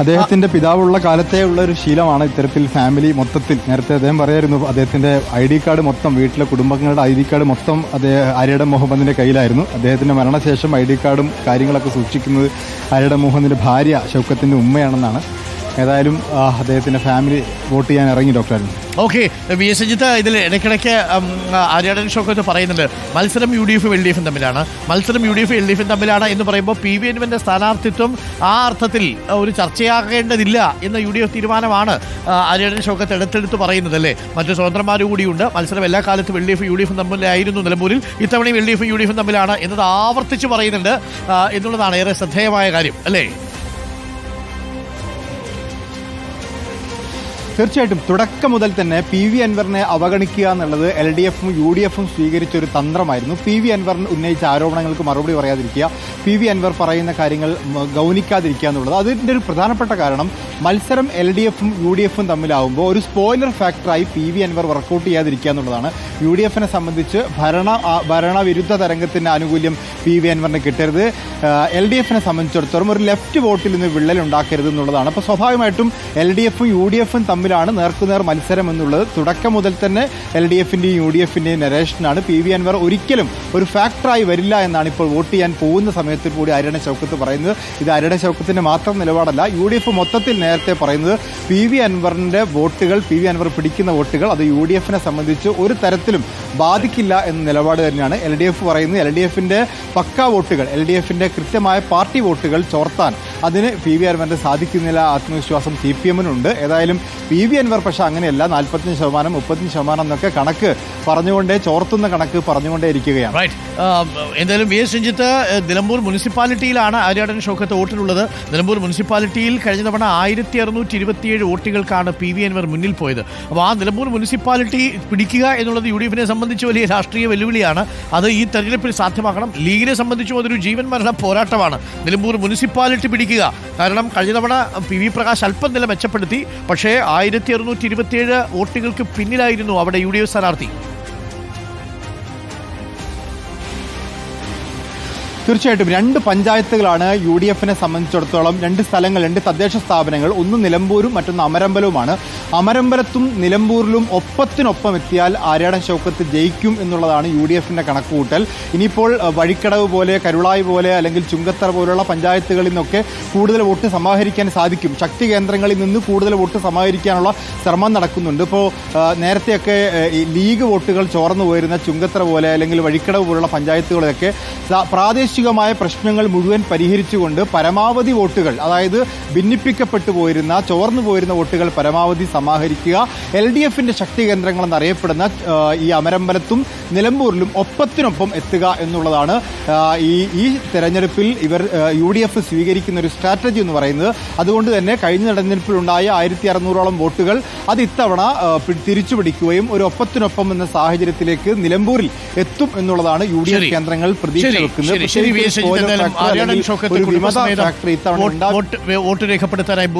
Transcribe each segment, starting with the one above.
അദ്ദേഹത്തിന്റെ പിതാവുള്ള കാലത്തേ ഉള്ള ഒരു ശീലമാണ് ഇത്തരത്തിൽ ഫാമിലി മൊത്തത്തിൽ. നേരത്തെ അദ്ദേഹം പറയായിരുന്നു അദ്ദേഹത്തിന്റെ ഐ ഡി കാർഡ് മൊത്തം വീട്ടിലെ കുടുംബങ്ങളുടെ ഐ ഡി കാർഡ് മൊത്തം അദ്ദേഹം ആര്യയുടെ മുഹമ്മദിന്റെ കയ്യിലായിരുന്നു. അദ്ദേഹത്തിന്റെ മരണശേഷം ഐ ഡി കാർഡും കാര്യങ്ങളൊക്കെ സൂക്ഷിക്കുന്നത് ആര്യയുടെ മുഹമ്മദിന്റെ ഭാര്യ ഷൗക്കത്തിന്റെ ഉമ്മയാണെന്നാണ് ഏതായാലും അദ്ദേഹത്തിന്റെ ഫാമിലി വോട്ട് ചെയ്യാൻ ഇറങ്ങി doctor okay V S Ajith ഇതിൽ ഇടയ്ക്കിടയ്ക്ക് ആര്യാടൻ ഷോക്കത്ത് പറയുന്നുണ്ട്. മത്സരം യു ഡി എഫും എൽ ഡി എഫും തമ്മിലാണ്. മത്സരം യു ഡി എഫും എൽ ഡി എഫും തമ്മിലാണ് എന്ന് പറയുമ്പോൾ പി വി എൻവിന്റെ സ്ഥാനാർത്ഥിത്വം ആ അർത്ഥത്തിൽ ഒരു ചർച്ചയാകേണ്ടതില്ല എന്ന യു ഡി എഫ് തീരുമാനമാണ് ആര്യാടൻ ഷോക്കത്ത് എടുത്തെടുത്ത് പറയുന്നത് അല്ലേ? മറ്റു സ്വതന്ത്രന്മാർ കൂടിയുണ്ട് മത്സരം എല്ലാ കാലത്തും എൽ ഡി എഫും യു ഡി എഫും തമ്മിലായിരുന്നു നിലമ്പൂരിൽ. ഇത്തവണയും എൽ ഡി എഫും യു ഡി എഫും തമ്മിലാണ് എന്നത് ആവർത്തിച്ച് പറയുന്നുണ്ട്. എന്നുള്ളതാണ് ഏറെ ശ്രദ്ധേയമായ കാര്യം അല്ലേ? തീർച്ചയായിട്ടും തുടക്കം മുതൽ തന്നെ പി വി അൻവറിനെ അവഗണിക്കുക എന്നുള്ളത് എൽ ഡി എഫും യു ഡി എഫും സ്വീകരിച്ച ഒരു തന്ത്രമായിരുന്നു. പി വി അൻവറിന് ഉന്നയിച്ച ആരോപണങ്ങൾക്ക് മറുപടി പറയാതിരിക്കുക. പി വി അൻവർ പറയുന്ന കാര്യങ്ങൾ ഗൗനിക്കാതിരിക്കുക എന്നുള്ളത്. അതിന്റെ ഒരു പ്രധാനപ്പെട്ട കാരണം മത്സരം എൽ ഡി എഫും യു ഡി എഫും തമ്മിലാവുമ്പോൾ ഒരു സ്പോയിലർ ഫാക്ടറായി പി വി അൻവർ വർക്കൗട്ട് ചെയ്യാതിരിക്കുക എന്നുള്ളതാണ്. യു ഡി എഫിനെ സംബന്ധിച്ച് ഭരണ ഭരണവിരുദ്ധ തരംഗത്തിന്റെ ആനുകൂല്യം പി വി അൻവറിന് കിട്ടരുത്. എൽ ഡി എഫിനെ സംബന്ധിച്ചിടത്തോളം ഒരു ലെഫ്റ്റ് വോട്ടിൽ നിന്ന് വിള്ളൽ ഉണ്ടാക്കരുത് എന്നുള്ളതാണ്. അപ്പോൾ സ്വാഭാവികമായിട്ടും എൽ ഡി എഫും യു ഡി എഫും തമ്മിലാണ് നേർക്കുനേർ മത്സരം എന്നുള്ളത്. തുടക്കം മുതൽ തന്നെ എൽ ഡി എഫിന്റെയും യു ഡി എഫിന്റെയും നരേഷനാണ് പി വി അൻവർ ഒരിക്കലും ഒരു ഫാക്ടറായി വരില്ല എന്നാണ് ഇപ്പോൾ വോട്ട് ചെയ്യാൻ പോകുന്ന സമയത്തിൽ കൂടി അരുണ ചൗക്കത്ത് പറയുന്നത്. ഇത് അരുണ ചൗക്കത്തിന്റെ മാത്രം നിലപാടല്ല. യു ഡി എഫ് മൊത്തത്തിൽ നേരത്തെ പറയുന്നത് പി വി അൻവറിന്റെ വോട്ടുകൾ പി വി അൻവർ പിടിക്കുന്ന വോട്ടുകൾ അത് യു ഡി എഫിനെ സംബന്ധിച്ച് ഒരു തരത്തിലും ബാധിക്കില്ല എന്ന നിലപാട് തന്നെയാണ്. എൽ ഡി എഫ് പറയുന്നത് എൽ ഡി എഫിന്റെ പക്ക വോട്ടുകൾ എൽ ഡി എഫിന്റെ കൃത്യമായ പാർട്ടി വോട്ടുകൾ ചോർത്താൻ അതിന് പി വി അൻവറിന് സാധിക്കുന്നില്ല ആത്മവിശ്വാസം സി പി എമ്മിനുണ്ട്. ഏതായാലും പി വി അൻവർ പക്ഷേ അങ്ങനെയല്ല നാൽപ്പത്തഞ്ച് ശതമാനം മുപ്പത്തഞ്ച് ശതമാനം എന്നൊക്കെ കണക്ക് പറഞ്ഞുകൊണ്ടേ ചോർത്തുന്ന കണക്ക് പറഞ്ഞുകൊണ്ടേ ഇരിക്കുകയാണ്. എന്തായാലും വി എസ് രഞ്ജിത്ത് നിലമ്പൂർ മുനിസിപ്പാലിറ്റിയിലാണ് ആര്യാടൻ ഷോക്കത്ത് വോട്ടിലുള്ളത് നിലമ്പൂർ മുനിസിപ്പാലിറ്റിയിൽ കഴിഞ്ഞ തവണ ആയിരത്തി അറുന്നൂറ്റി ഇരുപത്തിയേഴ് വോട്ടുകൾക്കാണ് പി വി അൻവർ മുന്നിൽ പോയത്. അപ്പോൾ ആ നിലമ്പൂർ മുനിസിപ്പാലിറ്റി പിടിക്കുക എന്നുള്ളത് യു ഡി എഫിനെ സംബന്ധിച്ച് വലിയ രാഷ്ട്രീയ വെല്ലുവിളിയാണ്. അത് ഈ തെരഞ്ഞെടുപ്പിൽ സാധ്യമാക്കണം ലീഗിനെ സംബന്ധിച്ചും അതൊരു ജീവൻ മരണ പോരാട്ടമാണ്. നിലമ്പൂർ മുനിസിപ്പാലിറ്റി പിടിക്കുക. കാരണം കഴിഞ്ഞ തവണ പി വി പ്രകാശ് അല്പം നില മെച്ചപ്പെടുത്തി. പക്ഷേ ആയിരത്തി അറുന്നൂറ്റി ഇരുപത്തിയേഴ് വോട്ടുകൾക്ക് പിന്നിലായിരുന്നു അവിടെ യു ഡി എഫ് സ്ഥാനാർത്ഥി. തീർച്ചയായിട്ടും രണ്ട് പഞ്ചായത്തുകളാണ് യു ഡി എഫിനെ സംബന്ധിച്ചിടത്തോളം രണ്ട് സ്ഥലങ്ങൾ രണ്ട് തദ്ദേശ സ്ഥാപനങ്ങൾ. ഒന്ന് നിലമ്പൂരും മറ്റൊന്ന് അമരമ്പലവുമാണ്. അമരമ്പലത്തും നിലമ്പൂരിലും ഒപ്പത്തിനൊപ്പം എത്തിയാൽ ആര്യാടൻ ചൗക്കത്ത് ജയിക്കും എന്നുള്ളതാണ് യു ഡി എഫിന്റെ കണക്കുകൂട്ടൽ. ഇനിയിപ്പോൾ വഴിക്കടവ് പോലെ കരുളായി പോലെ അല്ലെങ്കിൽ ചുങ്കത്തറ പോലുള്ള പഞ്ചായത്തുകളിൽ നിന്നൊക്കെ കൂടുതൽ വോട്ട് സമാഹരിക്കാൻ സാധിക്കും. ശക്തി കേന്ദ്രങ്ങളിൽ നിന്ന് കൂടുതൽ വോട്ട് സമാഹരിക്കാനുള്ള ശ്രമം നടക്കുന്നുണ്ട്. ഇപ്പോൾ നേരത്തെയൊക്കെ ലീഗ് വോട്ടുകൾ ചോർന്നു പോയിരുന്ന ചുങ്കത്തറ പോലെ അല്ലെങ്കിൽ വഴിക്കടവ് പോലുള്ള പഞ്ചായത്തുകളൊക്കെ പ്രാദേശികമായ പ്രശ്നങ്ങൾ മുഴുവൻ പരിഹരിച്ചുകൊണ്ട് പരമാവധി വോട്ടുകൾ അതായത് ഭിന്നിപ്പിക്കപ്പെട്ടു പോയിരുന്ന ചോർന്നു പോയിരുന്ന വോട്ടുകൾ പരമാവധി സമാഹരിക്കുക. എൽ ഡി എഫിന്റെ ശക്തി കേന്ദ്രങ്ങൾ എന്നറിയപ്പെടുന്ന ഈ അമരമ്പലത്തും നിലമ്പൂരിലും ഒപ്പത്തിനൊപ്പം എത്തുക എന്നുള്ളതാണ് ഈ ഈ തെരഞ്ഞെടുപ്പിൽ ഇവർ യു ഡി എഫ് സ്വീകരിക്കുന്ന ഒരു സ്ട്രാറ്റജി എന്ന് പറയുന്നത്. അതുകൊണ്ട് തന്നെ കഴിഞ്ഞ തെരഞ്ഞെടുപ്പിലുണ്ടായ ആയിരത്തി അറുന്നൂറോളം വോട്ടുകൾ അത് ഇത്തവണ തിരിച്ചുപിടിക്കുകയും ഒരു ഒപ്പത്തിനൊപ്പം എന്ന സാഹചര്യത്തിലേക്ക് നിലമ്പൂരിൽ എത്തും എന്നുള്ളതാണ് യു ഡി എഫ് കേന്ദ്രങ്ങൾ പ്രതീക്ഷ വോട്ട് രേഖപ്പെടുത്താനായി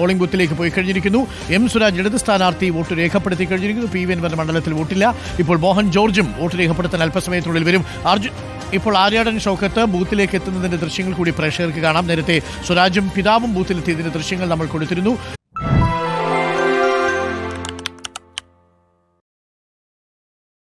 പോളിംഗ് ബൂത്തിലേക്ക് പോയി കഴിഞ്ഞിരിക്കുന്നു. എം സുരാജ് ഇടത് സ്ഥാനാർത്ഥി വോട്ട് രേഖപ്പെടുത്തി കഴിഞ്ഞിരിക്കുന്നു. പി വി എൻ മണ്ഡലത്തിൽ വോട്ടില്ല. ഇപ്പോൾ മോഹൻ ജോർജും വോട്ട് രേഖപ്പെടുത്താൻ അല്പസമയത്തിനുള്ളിൽ വരും. അർജുൻ ഇപ്പോൾ ആര്യാടൻ ഷൗക്കത്ത് ബൂത്തിലേക്ക് എത്തുന്നതിന്റെ ദൃശ്യങ്ങൾ കൂടി പ്രേക്ഷകർക്ക് കാണാം. നേരത്തെ സ്വരാജും പിതാവും ബൂത്തിലെത്തിയതിന്റെ ദൃശ്യങ്ങൾ നമ്മൾ കൊടുത്തിരുന്നു.